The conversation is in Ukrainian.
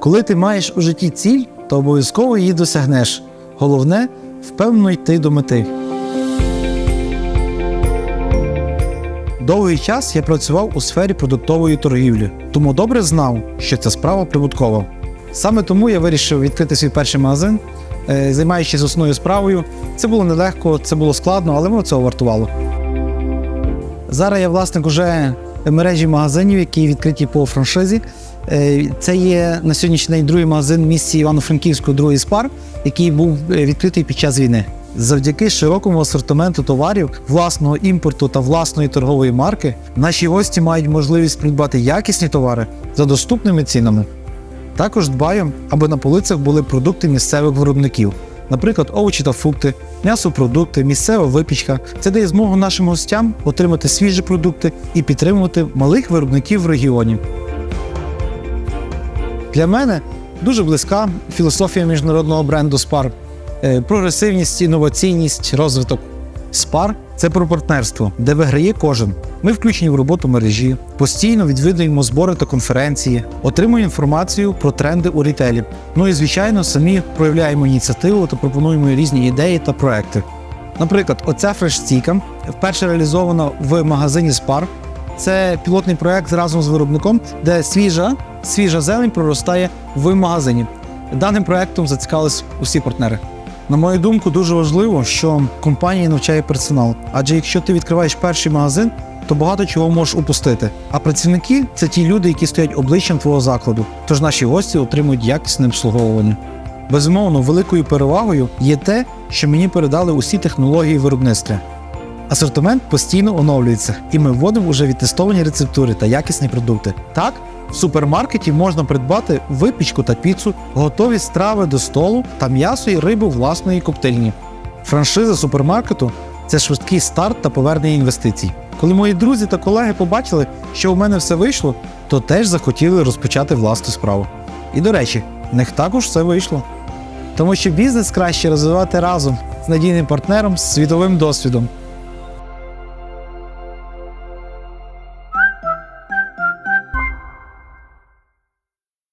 Коли ти маєш у житті ціль, то обов'язково її досягнеш. Головне впевнено йти до мети. Довгий час я працював у сфері продуктової торгівлі, тому добре знав, що ця справа прибуткова. Саме тому я вирішив відкрити свій перший магазин, е, займаючись основною справою. Це було нелегко, це було складно, але воно цього вартувало. Зараз я власник уже мережі магазинів, які відкриті по франшизі. Е, Це є на сьогоднішній день другий магазин в місті Івано-Франківську, другий спар, який був е, відкритий під час війни. Завдяки широкому асортименту товарів, власного імпорту та власної торгової марки, наші гості мають можливість придбати якісні товари за доступними цінами. Також дбаю, аби на полицях були продукти місцевих виробників, наприклад, овочі та фрукти, м'ясопродукти, місцева випічка. Це дає змогу нашим гостям отримати свіжі продукти і підтримувати малих виробників в регіоні. Для мене дуже близька філософія міжнародного бренду Spar. Е, Прогресивність, інноваційність, розвиток. Спар це про партнерство, де виграє кожен. Ми включені в роботу мережі, постійно відвідуємо збори та конференції, отримуємо інформацію про тренди у рітелі. Ну і звичайно, самі проявляємо ініціативу та пропонуємо різні ідеї та проекти. Наприклад, оця фреш-стійка вперше реалізована в магазині Spar. Це пілотний проект разом з виробником, де свіжа, свіжа зелень проростає в магазині. Даним проектом зацікавились усі партнери. На мою думку, дуже важливо, що компанія навчає персонал. Адже якщо ти відкриваєш перший магазин, то багато чого можеш упустити. А працівники це ті люди, які стоять обличчям твого закладу. Тож наші гості отримують якісне обслуговування. Безумовно, великою перевагою є те, що мені передали усі технології виробництва. Асортимент постійно оновлюється, і ми вводимо вже відтестовані рецептури та якісні продукти. Так, в супермаркеті можна придбати випічку та піцу, готові страви до столу та м'ясо і рибу власної коктейльні. Франшиза супермаркету це швидкий старт та повернення інвестицій. Коли мої друзі та колеги побачили, що у мене все вийшло, то теж захотіли розпочати власну справу. І до речі, в них також все вийшло. Тому що бізнес краще розвивати разом з надійним партнером з світовим досвідом.